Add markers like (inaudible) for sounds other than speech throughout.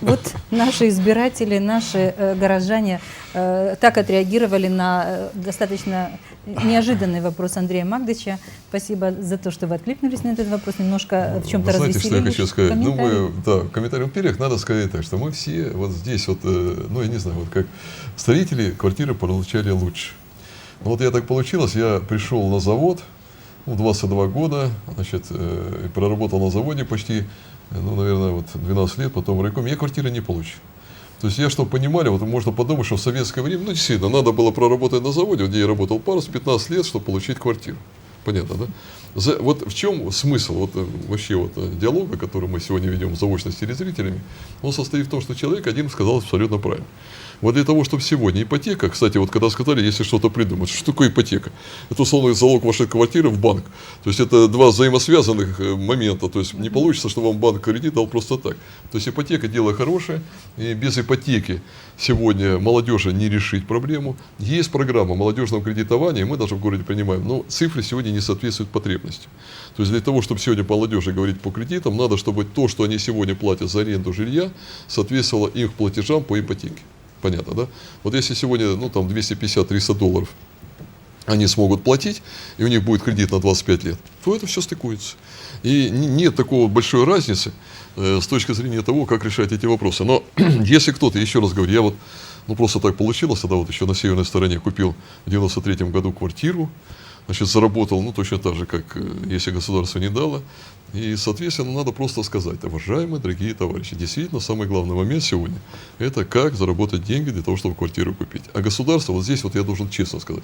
Вот наши избиратели, наши э, горожане э, так отреагировали на э, достаточно неожиданный вопрос Андрея Магдыча. Спасибо за то, что вы откликнулись на этот вопрос, немножко в чем-то знаете, что я хочу сказать? Ну, мы, да, комментарий. Во-первых, надо сказать так, что мы все вот здесь вот, э, ну, я не знаю, вот как строители квартиры получали лучше. Вот я так получилось, я пришел на завод, ну, 22 года, значит, э, проработал на заводе почти, э, ну, наверное, вот 12 лет, потом в я квартиры не получил. То есть я, чтобы понимали, вот можно подумать, что в советское время, ну, действительно, надо было проработать на заводе, где я работал парус, 15 лет, чтобы получить квартиру. Понятно, да? За- вот в чем смысл вот, э, вообще вот, э, диалога, который мы сегодня ведем заочно с телезрителями? Он состоит в том, что человек один сказал абсолютно правильно. Вот для того, чтобы сегодня ипотека, кстати, вот когда сказали, если что-то придумать, что такое ипотека? Это условно залог вашей квартиры в банк. То есть это два взаимосвязанных э, момента. То есть не получится, что вам банк кредит дал просто так. То есть ипотека дело хорошее, и без ипотеки сегодня молодежи не решить проблему. Есть программа молодежного кредитования, мы даже в городе принимаем, но цифры сегодня не соответствуют потребностям. То есть для того, чтобы сегодня молодежи говорить по кредитам, надо, чтобы то, что они сегодня платят за аренду жилья, соответствовало их платежам по ипотеке. Понятно, да? Вот если сегодня, ну, там, 250-300 долларов они смогут платить, и у них будет кредит на 25 лет, то это все стыкуется. И не- нет такого большой разницы э, с точки зрения того, как решать эти вопросы. Но (clears throat) если кто-то, еще раз говорю, я вот, ну просто так получилось, тогда вот еще на северной стороне купил в 93 году квартиру, значит, заработал, ну, точно так же, как э, если государство не дало. И, соответственно, надо просто сказать, уважаемые дорогие товарищи, действительно, самый главный момент сегодня – это как заработать деньги для того, чтобы квартиру купить. А государство, вот здесь вот я должен честно сказать,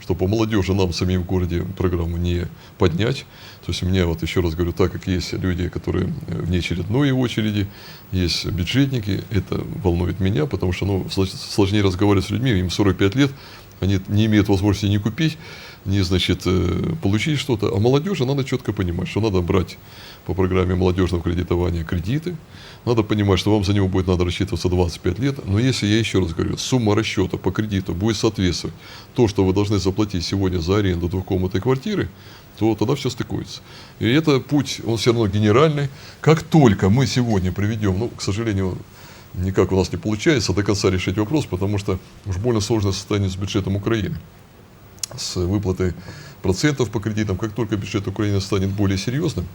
что по молодежи нам самим в городе программу не поднять. То есть у меня, вот еще раз говорю, так как есть люди, которые э, вне очередной очереди, есть бюджетники, это волнует меня, потому что ну, слож- сложнее разговаривать с людьми, им 45 лет, они не имеют возможности не купить, не, значит, э, получить что-то. А молодежи надо четко понимать, что надо брать по программе молодежного кредитования кредиты, надо понимать, что вам за него будет надо рассчитываться 25 лет. Но если, я еще раз говорю, сумма расчета по кредиту будет соответствовать то, что вы должны заплатить сегодня за аренду двухкомнатной квартиры, то тогда все стыкуется. И это путь, он все равно генеральный. Как только мы сегодня приведем, ну, к сожалению, никак у нас не получается до конца решить вопрос, потому что уж больно сложное состояние с бюджетом Украины с выплатой процентов по кредитам. Как только бюджет Украины станет более серьезным,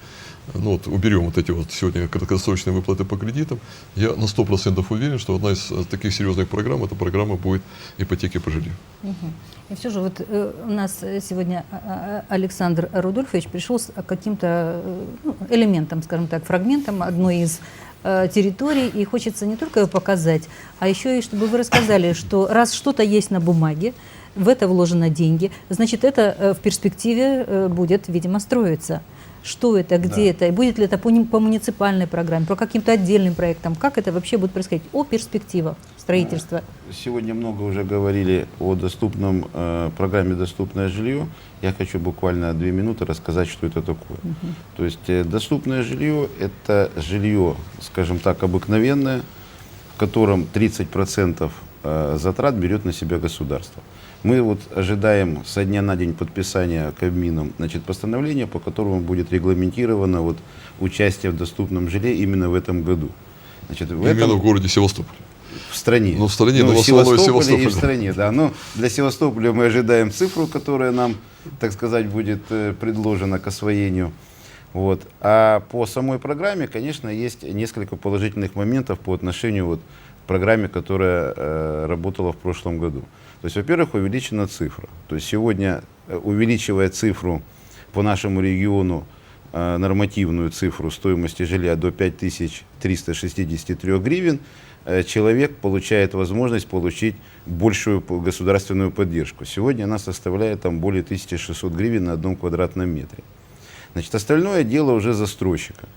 ну вот уберем вот эти вот сегодня краткосрочные выплаты по кредитам, я на 100% уверен, что одна из э, таких серьезных программ, эта программа будет ипотеки по жилью. Мгм. И все же вот э, у нас сегодня а, а, Александр Рудольфович пришел с каким-то э, ну, элементом, скажем так, фрагментом одной из э, территорий, и хочется не только ее показать, а еще и чтобы вы рассказали, что раз что-то есть на бумаге, в это вложено деньги, значит, это э, в перспективе э, будет, видимо, строиться. Что это, где Да. это, и будет ли это по, по муниципальной программе, по каким-то отдельным проектам, как это вообще будет происходить, о перспективах строительства. Сегодня много уже говорили о доступном э, программе «Доступное жилье». Я хочу буквально две минуты рассказать, что это такое. То есть э, доступное жилье – это жилье, скажем так, обыкновенное, в котором 30% э, затрат берет на себя государство. Мы вот ожидаем со дня на день подписания Кабмином значит, постановления, по которому будет регламентировано вот, участие в доступном жилье именно в этом году. Значит, в Именно этом- в городе Севастополь. в стране. Ну, в стране, но в основном Севастополе и в стране, да. Но для Севастополя мы ожидаем цифру, которая нам, так сказать, будет э, предложена к освоению. Вот. А по самой программе, конечно, есть несколько положительных моментов по отношению вот, программе, которая э, работала в прошлом году. То есть, во-первых, увеличена цифра. То есть сегодня, э, увеличивая цифру по нашему региону, э, нормативную цифру стоимости жилья до 5363 гривен, э, человек получает возможность получить большую государственную поддержку. Сегодня она составляет там более 1600 гривен на одном квадратном метре. Значит, остальное дело уже застройщика.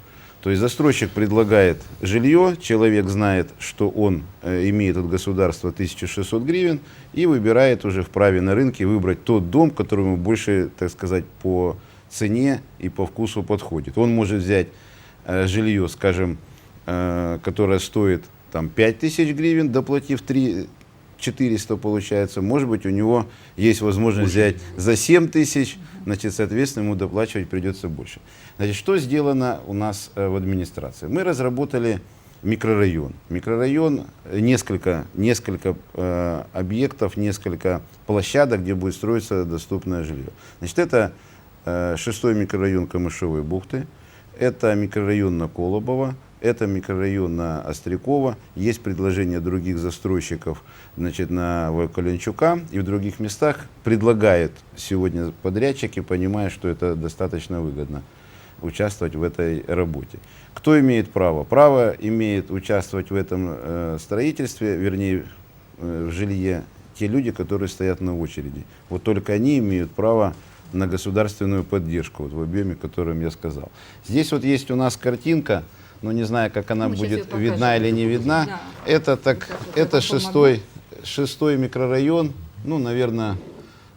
То есть застройщик предлагает жилье, человек знает, что он э, имеет от государства 1600 гривен и выбирает уже вправе на рынке выбрать тот дом, который ему больше, так сказать, по цене и по вкусу подходит. Он может взять э, жилье, скажем, э, которое стоит там 5000 гривен, доплатив 3 400 получается. Может быть, у него есть возможность взять за 7 тысяч, значит, соответственно, ему доплачивать придется больше. Значит, что сделано у нас э, в администрации? Мы разработали микрорайон. Микрорайон, э, несколько, несколько э, объектов, несколько площадок, где будет строиться доступное жилье. Значит, это э, шестой микрорайон Камышовой бухты, это микрорайон на Колобово, это микрорайон на Острякова. Есть предложения других застройщиков значит, на Войколенчука и в других местах. Предлагают сегодня подрядчики, понимая, что это достаточно выгодно участвовать в этой работе. Кто имеет право? Право имеет участвовать в этом э, строительстве, вернее, э, в жилье, те люди, которые стоят на очереди. Вот только они имеют право на государственную поддержку, вот в объеме, о котором я сказал. Здесь вот есть у нас картинка, но не знаю, как она Мы щас будет видна или не видна. Да. Это так, как это шестой, шестой микрорайон, ну, наверное,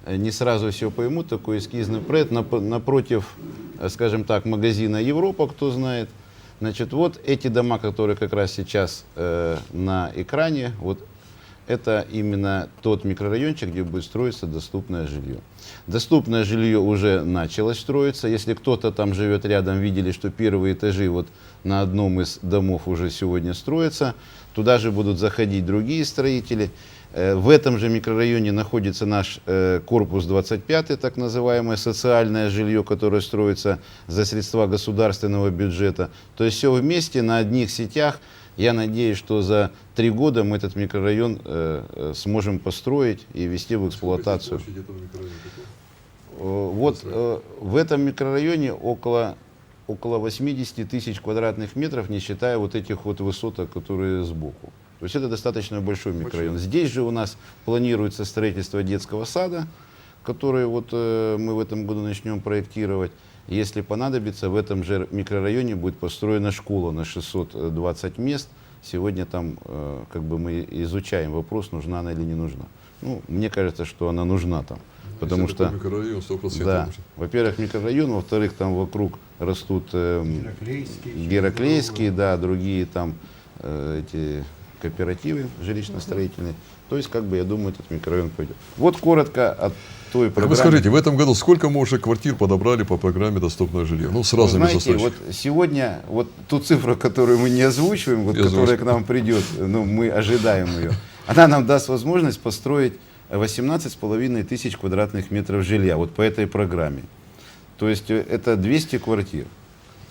э, не сразу все поймут, такой эскизный проект, Нап- напротив, э, скажем так, магазина Европа, кто знает. Значит, вот эти дома, которые как раз сейчас э, на экране, вот это именно тот микрорайончик, где будет строиться доступное жилье. Доступное жилье уже началось строиться. Если кто-то там живет рядом, видели, что первые этажи вот на одном из домов уже сегодня строятся. Туда же будут заходить другие строители. Э, В этом же микрорайоне находится наш э, корпус 25, так называемое социальное жилье, которое строится за средства государственного бюджета. То есть все вместе на одних сетях. Я надеюсь, что за три года мы этот микрорайон э, э, сможем построить и ввести в эксплуатацию. Э, Вот э, в этом микрорайоне около, около 80 тысяч квадратных метров, не считая вот этих вот высоток, которые сбоку. То есть это достаточно большой микрорайон. Здесь же у нас планируется строительство детского сада, который вот э, мы в этом году начнем проектировать. Если понадобится, в этом же микрорайоне будет построена школа на 620 мест. Сегодня там э, как бы мы изучаем вопрос, нужна она или не нужна. Ну, мне кажется, что она нужна там. Потому что Микрорайон 100% да. Во-первых, микрорайон, во-вторых, там вокруг растут эм, гераклейские, да, другие там э, эти кооперативы жилищно-строительные. То есть, как бы, я думаю, этот микрорайон пойдет. Вот коротко от той программы. вы скажите, в этом году сколько мы уже квартир подобрали по программе «Доступное жилье»? Ну, с разными знаете, вот застройщиками. сегодня вот ту цифру, которую мы не озвучиваем, вот, Не которая к нам придет, ну, мы ожидаем ее, она нам даст возможность построить 18,5 тысяч квадратных метров жилья вот по этой программе. То есть э, это 200 квартир.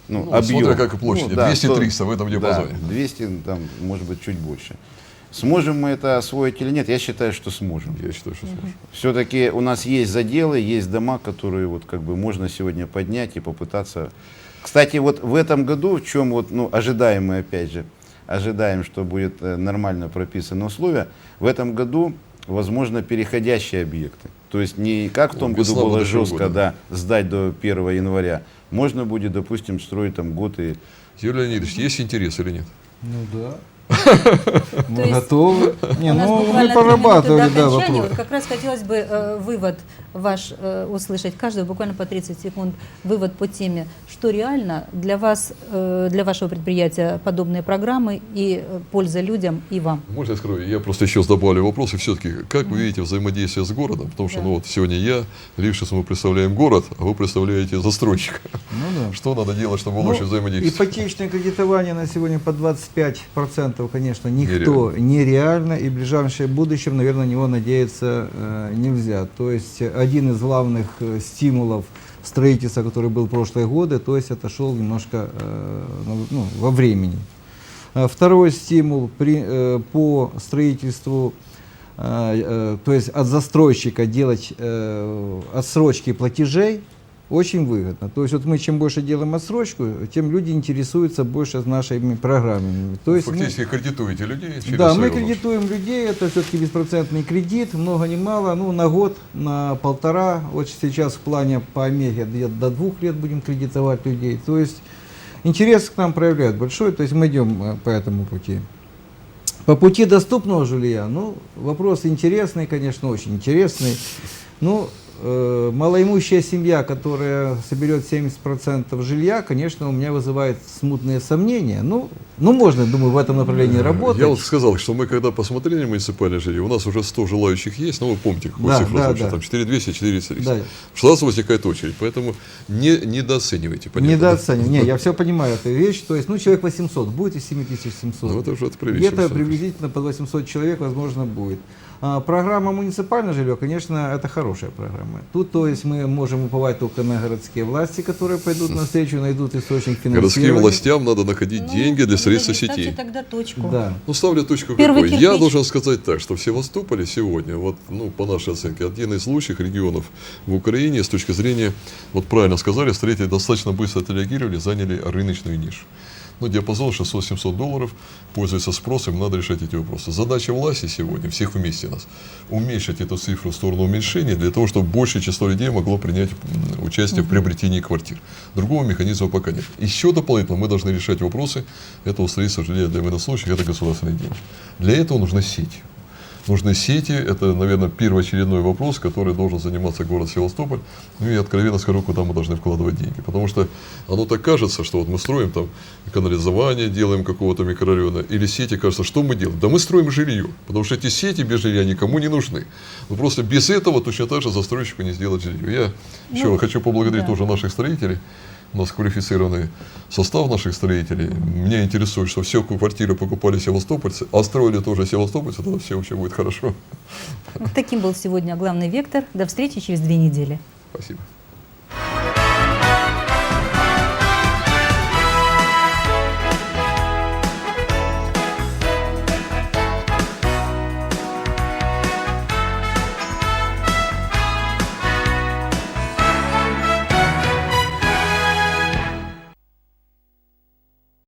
Ну, Ну, объем. смотря как и площади, 200-300 в этом диапазоне. Да, 200, там, может быть, чуть больше. Сможем мы это освоить или нет? Я считаю, что сможем. Я считаю, что сможем. Все-таки у нас есть заделы, есть дома, которые вот как бы можно сегодня поднять и попытаться. Кстати, вот в этом году, в чем вот, ну, ожидаем мы опять же, ожидаем, что будет э, нормально прописаны условия, в этом году возможно переходящие объекты. То есть не как в том году было жестко, да, сдать до 1 января. Можно будет, допустим, строить там год и Юрий Леонидович, есть интерес или нет? Ну да. Мы готовы. Не, ну мы прорабатывали, да, вопрос. Вот как раз хотелось бы э, вывод ваш э, услышать, каждый буквально по 30 секунд, вывод по теме, что реально для вас, э, для вашего предприятия подобные программы и польза людям и вам. Можно я скажу? Я просто еще добавлю вопросы. Все-таки, как вы видите взаимодействие с городом? Потому что, ну вот сегодня я, Лившис, мы представляем город, а вы представляете застройщика. Ну да. Что надо делать, чтобы Ну, лучше взаимодействовать? ипотечное кредитование на сегодня по 25%, конечно, никто Нереально. нереально. И в ближайшем будущем, наверное, на него надеяться э, нельзя. То есть э, один из главных э, стимулов строительства, который был в прошлые годы, то есть отошел немножко э, ну, ну, во времени. А Второй стимул при, э, по строительству, э, э, то есть от застройщика делать э, отсрочки платежей, очень выгодно. То есть вот мы чем больше делаем отсрочку, тем люди интересуются больше нашими программами. То есть мы- Фактически кредитуете людей через да, мы кредитуем людей, это все-таки беспроцентный кредит, много ни мало, ну на год, на полтора, вот сейчас в плане по Омеге до двух лет будем кредитовать людей, то есть интерес к нам проявляют большой, то есть мы идем э, по этому пути. По пути доступного жилья, ну, вопрос интересный, конечно, очень интересный. Ну, малоимущая семья, которая соберет 70% жилья, конечно, у меня вызывает смутные сомнения. Ну, ну можно, думаю, в этом направлении работать. Я вот сказал, что мы когда посмотрели муниципальное жилье, у нас уже 100 желающих есть, ну вы помните, какую Да, цифру да, озвучил, да. там 4200, 4300. Да. Сразу возникает очередь, поэтому не, недооценивайте. понятно, да? Недооцениваю. Не, я (laughs) все понимаю эту вещь. То есть, ну, человек 800, будет и 7700. Ну, это уже Где-то приблизительно по 800 человек, возможно, будет. А, программа «Муниципальное жилье», конечно, это хорошая программа. Тут, то есть, мы можем уповать только на городские власти, которые пойдут навстречу, найдут источник финансирования. (laughs) Городским властям надо находить Ну, деньги для строительства ставьте сетей. тогда точку. Да. Ну, ставлю точку Первый какой. Я кирпич. должен сказать так, что в Севастополе сегодня, вот, ну, по нашей оценке, один из лучших регионов в Украине с точки зрения, вот правильно сказали, строители достаточно быстро отреагировали, заняли рыночную нишу. Ну, диапазон 600-700 долларов, пользуется спросом, надо решать эти вопросы. Задача власти сегодня, всех вместе нас, уменьшить эту цифру в сторону уменьшения, для того, чтобы большее число людей могло принять участие в приобретении квартир. Другого механизма пока нет. Еще дополнительно мы должны решать вопросы этого строительства жилья для военнослужащих, это государственные деньги. Для этого нужна сеть. Нужны сети, это, наверное, первоочередной вопрос, который должен заниматься город Севастополь. Ну и откровенно скажу, куда мы должны вкладывать деньги. Потому что оно так кажется, что вот мы строим там канализование, делаем какого-то микрорайона, или сети, кажется, что мы делаем? Да мы строим жилье, потому что эти сети без жилья никому не нужны. Ну, просто без этого точно так же застройщику не сделать жилье. Я еще Ну, хочу поблагодарить да. тоже наших строителей, у нас квалифицированный состав наших строителей. Меня интересует, что все квартиры покупали севастопольцы, а строили тоже севастопольцы, тогда все вообще будет хорошо. Вот таким был сегодня главный вектор. До встречи через две недели. Спасибо.